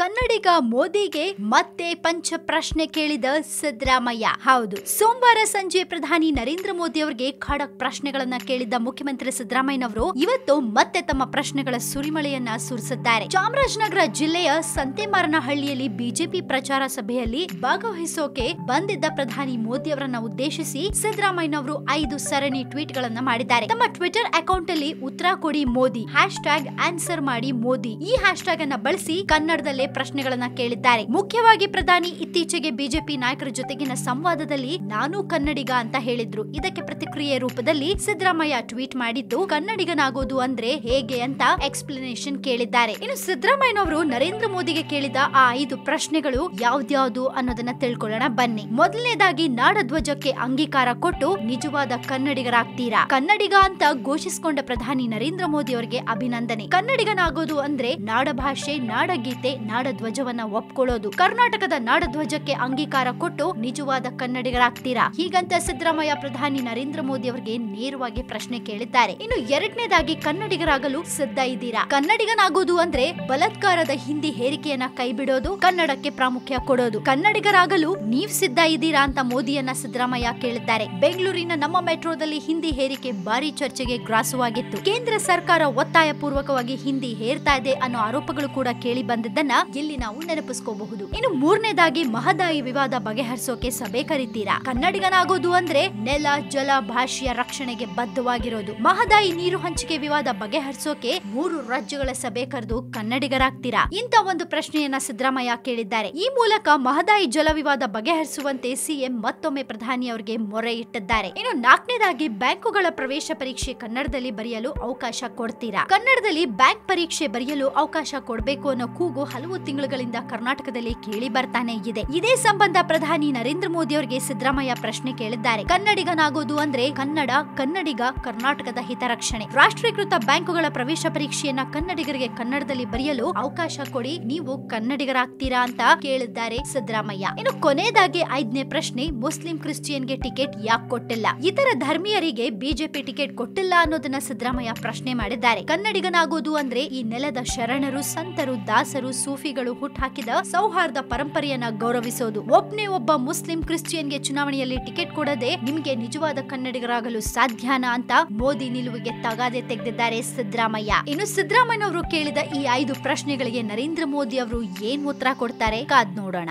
ಕನ್ನಡಿಗ ಮೋದಿಗೆ ಮತ್ತೆ ಪಂಚ ಪ್ರಶ್ನೆ ಕೇಳಿದ ಸಿದ್ದರಾಮಯ್ಯ. ಹೌದು. ಸೋಮವಾರ ಸಂಜೆ ಪ್ರಧಾನಿ ನರೇಂದ್ರ ಮೋದಿ ಅವರಿಗೆ ಖಡಕ್ ಪ್ರಶ್ನೆಗಳನ್ನ ಕೇಳಿದ್ದ ಮುಖ್ಯಮಂತ್ರಿ ಸಿದ್ದರಾಮಯ್ಯನವರು ಇವತ್ತು ಮತ್ತೆ ತಮ್ಮ ಪ್ರಶ್ನೆಗಳ ಸುರಿಮಳೆಯನ್ನ ಸುರಿಸುತ್ತಾರೆ. ಚಾಮರಾಜನಗರ ಜಿಲ್ಲೆಯ ಸಂತೆಮಾರನಹಳ್ಳಿಯಲ್ಲಿ ಬಿಜೆಪಿ ಪ್ರಚಾರ ಸಭೆಯಲ್ಲಿ ಭಾಗವಹಿಸೋಕೆ ಬಂದಿದ್ದ ಪ್ರಧಾನಿ ಮೋದಿ ಅವರನ್ನ ಉದ್ದೇಶಿಸಿ ಸಿದ್ದರಾಮಯ್ಯನವರು ಐದು ಸರಣಿ ಟ್ವೀಟ್ ಗಳನ್ನ ಮಾಡಿದ್ದಾರೆ. ತಮ್ಮ ಟ್ವಿಟರ್ ಅಕೌಂಟ್ ಅಲ್ಲಿ ಉತ್ತರ ಕೊಡಿ ಮೋದಿ ಹ್ಯಾಶ್ ಟ್ಯಾಗ್ ಆನ್ಸರ್ ಮಾಡಿ ಮೋದಿ. ಈ ಹ್ಯಾಶ್ ಟ್ಯಾಗ್ ಅನ್ನ ಬಳಸಿ ಕನ್ನಡದಲ್ಲೇ ಪ್ರಶ್ನೆಗಳನ್ನ ಕೇಳಿದ್ದಾರೆ. ಮುಖ್ಯವಾಗಿ ಪ್ರಧಾನಿ ಇತ್ತೀಚೆಗೆ ಬಿಜೆಪಿ ನಾಯಕರ ಜೊತೆಗಿನ ಸಂವಾದದಲ್ಲಿ ನಾನು ಕನ್ನಡಿಗ ಅಂತ ಹೇಳಿದ್ರು. ಇದಕ್ಕೆ ಪ್ರತಿಕ್ರಿಯೆ ರೂಪದಲ್ಲಿ ಸಿದ್ದರಾಮಯ್ಯ ಟ್ವೀಟ್ ಮಾಡಿದ್ದು, ಕನ್ನಡಿಗನಾಗೋದು ಅಂದ್ರೆ ಹೇಗೆ ಅಂತ ಎಕ್ಸ್ಪ್ಲನೇಷನ್ ಕೇಳಿದ್ದಾರೆ. ಇನ್ನು ಸಿದ್ದರಾಮಯ್ಯನವರು ನರೇಂದ್ರ ಮೋದಿಗೆ ಕೇಳಿದ ಆ ಐದು ಪ್ರಶ್ನೆಗಳು ಯಾವ್ದ್ಯಾವ್ದು ಅನ್ನೋದನ್ನ ತಿಳ್ಕೊಳ್ಳೋಣ, ಬನ್ನಿ. ಮೊದಲನೇದಾಗಿ, ನಾಡಧ್ವಜಕ್ಕೆ ಅಂಗೀಕಾರ ಕೊಟ್ಟು ನಿಜವಾದ ಕನ್ನಡಿಗರಾಗ್ತೀರಾ? ಕನ್ನಡಿಗ ಅಂತ ಘೋಷಿಸಿಕೊಂಡ ಪ್ರಧಾನಿ ನರೇಂದ್ರ ಮೋದಿ ಅವರಿಗೆ ಅಭಿನಂದನೆ. ಕನ್ನಡಿಗನಾಗೋದು ಅಂದ್ರೆ ನಾಡಭಾಷೆ, ನಾಡಗೀತೆ ನಾಡಧ್ವಜವನ್ನ ಒಪ್ಕೊಳ್ಳೋದು. ಕರ್ನಾಟಕದ ನಾಡಧ್ವಜಕ್ಕೆ ಅಂಗೀಕಾರ ಕೊಟ್ಟು ನಿಜವಾದ ಕನ್ನಡಿಗರಾಗ್ತೀರಾ? ಹೀಗಂತ ಸಿದ್ದರಾಮಯ್ಯ ಪ್ರಧಾನಿ ನರೇಂದ್ರ ಮೋದಿ ಅವರಿಗೆ ನೇರವಾಗಿ ಪ್ರಶ್ನೆ ಕೇಳಿದ್ದಾರೆ. ಇನ್ನು ಎರಡನೇದಾಗಿ ಕನ್ನಡಿಗರಾಗಲು ಸಿದ್ಧ ಇದ್ದೀರಾ? ಕನ್ನಡಿಗನಾಗೋದು ಅಂದ್ರೆ ಬಲತ್ಕಾರದ ಹಿಂದಿ ಹೇರಿಕೆಯನ್ನ ಕೈಬಿಡೋದು, ಕನ್ನಡಕ್ಕೆ ಪ್ರಾಮುಖ್ಯ ಕೊಡೋದು. ಕನ್ನಡಿಗರಾಗಲು ನೀವ್ ಸಿದ್ಧ ಇದ್ದೀರಾ ಅಂತ ಮೋದಿಯನ್ನ ಸಿದ್ದರಾಮಯ್ಯ ಕೇಳಿದ್ದಾರೆ. ಬೆಂಗಳೂರಿನ ನಮ್ಮ ಮೆಟ್ರೋದಲ್ಲಿ ಹಿಂದಿ ಹೇರಿಕೆ ಭಾರಿ ಚರ್ಚೆಗೆ ಗ್ರಾಸವಾಗಿತ್ತು. ಕೇಂದ್ರ ಸರ್ಕಾರ ಒತ್ತಾಯ ಪೂರ್ವಕವಾಗಿ ಹಿಂದಿ ಹೇರ್ತಾ ಇದೆ ಅನ್ನೋ ಆರೋಪಗಳು ಕೂಡ ಕೇಳಿ ಬಂದಿದ್ದನ್ನ ಇಲ್ಲಿ ನಾವು ನೆನಪಿಸ್ಕೋಬಹುದು? ಇನ್ನು ಮೂರನೇದಾಗಿ ಮಹದಾಯಿ ವಿವಾದ ಬಗೆಹರಿಸೋಕೆ ಸಭೆ ಕರಿತೀರಾ? ಕನ್ನಡಿಗನಾಗೋದು ಅಂದ್ರೆ ನೆಲ, ಜಲ, ಭಾಷೆಯ ರಕ್ಷಣೆಗೆ ಬದ್ಧವಾಗಿರೋದು. ಮಹದಾಯಿ ನೀರು ಹಂಚಿಕೆ ವಿವಾದ ಬಗೆಹರಿಸೋಕೆ ಮೂರು ರಾಜ್ಯಗಳ ಸಭೆ ಕರೆದು ಕನ್ನಡಿಗರಾಗ್ತೀರಾ? ಇಂತ ಒಂದು ಪ್ರಶ್ನೆಯನ್ನ ಸಿದ್ದರಾಮಯ್ಯ ಕೇಳಿದ್ದಾರೆ. ಈ ಮೂಲಕ ಮಹದಾಯಿ ಜಲ ವಿವಾದ ಬಗೆಹರಿಸುವಂತೆ ಸಿಎಂ ಮತ್ತೊಮ್ಮೆ ಪ್ರಧಾನಿ ಅವರಿಗೆ ಮೊರೆ ಇಟ್ಟಿದ್ದಾರೆ. ಇನ್ನು ನಾಲ್ಕನೇದಾಗಿ ಬ್ಯಾಂಕುಗಳ ಪ್ರವೇಶ ಪರೀಕ್ಷೆ ಕನ್ನಡದಲ್ಲಿ ಬರೆಯಲು ಅವಕಾಶ ಕೊಡ್ತೀರಾ? ಕನ್ನಡದಲ್ಲಿ ಬ್ಯಾಂಕ್ ಪರೀಕ್ಷೆ ಬರೆಯಲು ಅವಕಾಶ ಕೊಡಬೇಕು ಅನ್ನೋ ಕೂಗು ಹಲವು ತಿಂಗಳುಗಳಿಂದ ಕರ್ನಾಟಕದಲ್ಲಿ ಕೇಳಿ ಬರ್ತಾನೆ ಇದೆ. ಇದೇ ಸಂಬಂಧ ಪ್ರಧಾನಿ ನರೇಂದ್ರ ಮೋದಿ ಅವರಿಗೆ ಸಿದ್ದರಾಮಯ್ಯ ಪ್ರಶ್ನೆ ಕೇಳಿದ್ದಾರೆ. ಕನ್ನಡಿಗನಾಗೋದು ಅಂದ್ರೆ ಕನ್ನಡ, ಕನ್ನಡಿಗ ಕರ್ನಾಟಕದ ಹಿತರಕ್ಷಣೆ. ರಾಷ್ಟ್ರೀಕೃತ ಬ್ಯಾಂಕುಗಳ ಪ್ರವೇಶ ಪರೀಕ್ಷೆಯನ್ನ ಕನ್ನಡಿಗರಿಗೆ ಕನ್ನಡದಲ್ಲಿ ಬರೆಯಲು ಅವಕಾಶ ಕೊಡಿ, ನೀವು ಕನ್ನಡಿಗರಾಗ್ತೀರಾ ಅಂತ ಕೇಳಿದ್ದಾರೆ ಸಿದ್ದರಾಮಯ್ಯ. ಇನ್ನು ಕೊನೆಯದಾಗಿ ಐದನೇ ಪ್ರಶ್ನೆ, ಮುಸ್ಲಿಂ ಕ್ರಿಶ್ಚಿಯನ್ಗೆ ಟಿಕೆಟ್ ಯಾಕೆ ಕೊಟ್ಟಿಲ್ಲ? ಇತರ ಧರ್ಮೀಯರಿಗೆ ಬಿಜೆಪಿ ಟಿಕೆಟ್ ಕೊಟ್ಟಿಲ್ಲ ಅನ್ನೋದನ್ನ ಸಿದ್ದರಾಮಯ್ಯ ಪ್ರಶ್ನೆ ಮಾಡಿದ್ದಾರೆ. ಕನ್ನಡಿಗನಾಗೋದು ಅಂದ್ರೆ ಈ ನೆಲದ ಶರಣರು, ಸಂತರು, ದಾಸರು ಸೂಫಿಗಳು ಹುಟ್ಟಾಕಿದ ಸೌಹಾರ್ದ ಪರಂಪರೆಯನ್ನ ಗೌರವಿಸೋದು. ಒಬ್ನೇ ಒಬ್ಬ ಮುಸ್ಲಿಂ ಕ್ರಿಶ್ಚಿಯನ್ಗೆ ಚುನಾವಣೆಯಲ್ಲಿ ಟಿಕೆಟ್ ಕೊಡದೆ ನಿಮಗೆ ನಿಜವಾದ ಕನ್ನಡಿಗರಾಗಲು ಸಾಧ್ಯನಾ ಅಂತ ಮೋದಿ ನಿಲುವಿಗೆ ತಗಾದೆ ತೆಗೆದಿದ್ದಾರೆ ಸಿದ್ದರಾಮಯ್ಯ. ಇನ್ನು ಸಿದ್ದರಾಮಯ್ಯ ಅವರು ಕೇಳಿದ ಈ ಐದು ಪ್ರಶ್ನೆಗಳಿಗೆ ನರೇಂದ್ರ ಮೋದಿ ಅವರು ಏನ್ ಉತ್ತರ ಕೊಡ್ತಾರೆ ಕಾದ್ ನೋಡೋಣ.